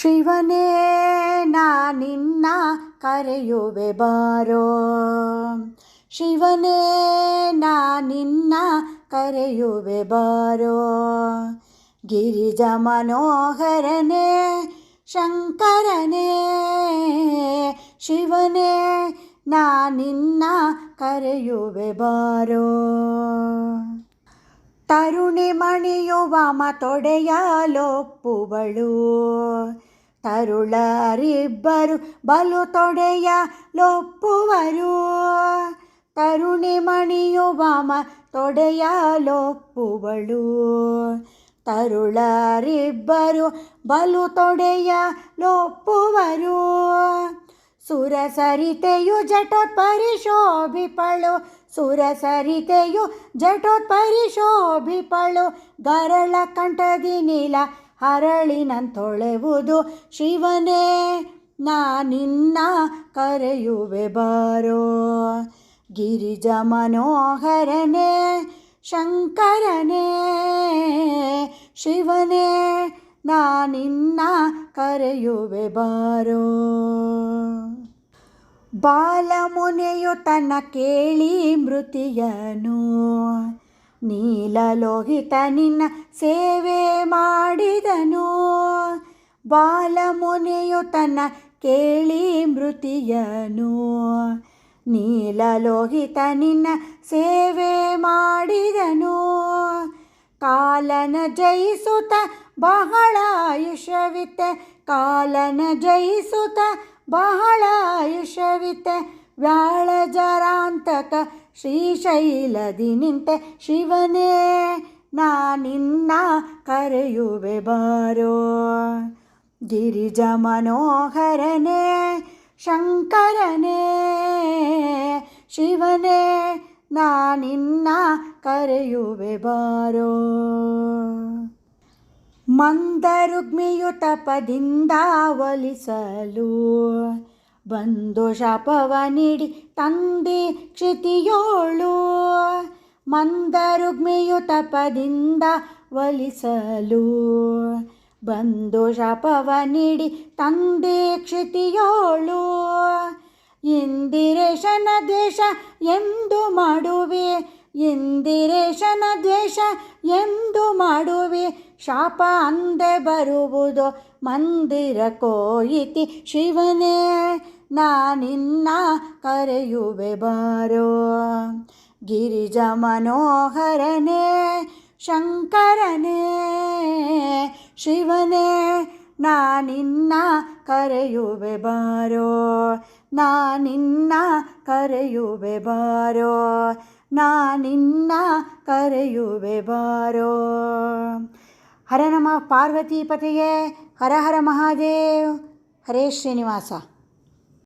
ಶಿವನೇ, ನಾ ನಿನ್ನ ಕರೆಯುವೆ ಬಾರೋ. ಶಿವನೇ, ನಾ ನಿನ್ನ ಕರೆಯುವೆ ಬಾರೋ. ಗಿರಿಜ ಮನೋಹರನೇ, ಶಂಕರನೇ, ಶಿವನೇ, ನಾ ನಿನ್ನ ಕರೆಯುವೆ ಬಾರೋ. ತರುಣಿ ಮಣಿಯುವ ತೊಡೆಯಲೊಪ್ಪುವಳು ತರುಳರಿಬ್ಬರು ಬಲು ತೊಡೆಯ ಲೊಪ್ಪುವರು ತರುಣಿ ಮಣಿಯುವ ತೊಡೆಯಲೊಪ್ಪುವಳು ತರುಳರಿಬ್ಬರು ಬಲು ತೊಡೆಯ ಲೊಪ್ಪುವರು ಸುರಸರಿತೆಯು ಜಟೋತ್ಪರಿಶೋಭಿಪಳು ಸುರಸರಿತೆಯು ಜಟೋತ್ಪರಿಶೋಭಿಪಳು ಗರಳ ಕಂಠದಿ ನೀಲ ಹರಳಿನಂತೊಳೆವುದು. ಶಿವನೇ, ನಾ ನಿನ್ನ ಕರೆಯುವೆ ಬಾರೋ. ಗಿರಿಜ ಮನೋಹರನೇ, ಶಂಕರನೇ, ಶಿವನೇ, ನಾ ನಿನ್ನ ಕರೆಯುವೆ ಬಾರೋ. ಬಾಲಮುನೆಯು ತನ್ನ ಕೇಳಿ ಮೃತಿಯನು. ನೀಲಲೋಹಿತ ನಿನ್ನ ಸೇವೆ ಮಾಡಿದನು. ಬಾಲಮುನಿಯುತನ ಕೇಳಿ ಮೃತಿಯನು. ನೀಲಲೋಹಿತ ನಿನ್ನ ಸೇವೆ ಮಾಡಿದನು. ಕಾಲನ ಜಯಿಸುತ್ತ ಬಹಳ ಕಾಲನ ಜಯಿಸುತ್ತ ಬಹಳ ಆಯುಷವಿತ್ತೆ ವ್ಯಾಳಜರಾಂತಕ ಶ್ರೀಶೈಲದಿ ನಿಂತೆ ಶಿವನೇ, ನಾ ನಿನ್ನ ಕರೆಯುವೆ ಬಾರೋ. ಗಿರಿಜ ಮನೋಹರನೇ, ಶಂಕರನೇ, ಶಿವನೇ, ನಾ ನಿನ್ನ ಕರೆಯುವೆ ಬಾರೋ. ಮಂದರುಗ್ಮಿಯು ತಪದಿಂದ ಒಲಿಸಲು ಬಂದು ಶಾಪವ ನೀಡಿ ತಂದೆ ಕ್ಷಿತಿಯೋಳು ಮಂದರುಗ್ಮಿಯು ತಪದಿಂದ ಒಲಿಸಲು ಬಂದು ಶಾಪವ ನೀಡಿ ತಂದೆ ಕ್ಷಿತಿಯೋಳು ಇಂದಿರೇಶನ ದ್ವೇಷ ಎಂದು ಮಾಡುವೆ ಇಂದಿರೇಶನ ದ್ವೇಷ ಎಂದು ಮಾಡುವೆ. ಶಾಪ ಅಂದೆ ಬರುವುದು ಮಂದಿರ ಕೋಯಿತಿ ಶಿವನೇ. ನಾ ನಿನ್ನ ಕರೆಯುವೆ ಬಾರೋ. ಗಿರಿಜ ಮನೋಹರನೇ, ಶಂಕರನೇ, ಶಿವನೇ. ನಾ ನಿನ್ನ ಕರೆಯುವೆ ಬಾರೋ. ನಾ ನಿನ್ನ ಕರೆಯುವೆ ಬಾರೋ. ನಾ ನಿನ್ನ ಕರೆಯುವೆ ಬಾರೋ. ಹರ ನಮ ಪಾರ್ವತಿಪತಿಯೇ ಹರ ಹರ ಮಹಾದೇವ್. ಹರೇ ಶ್ರೀನಿವಾಸ.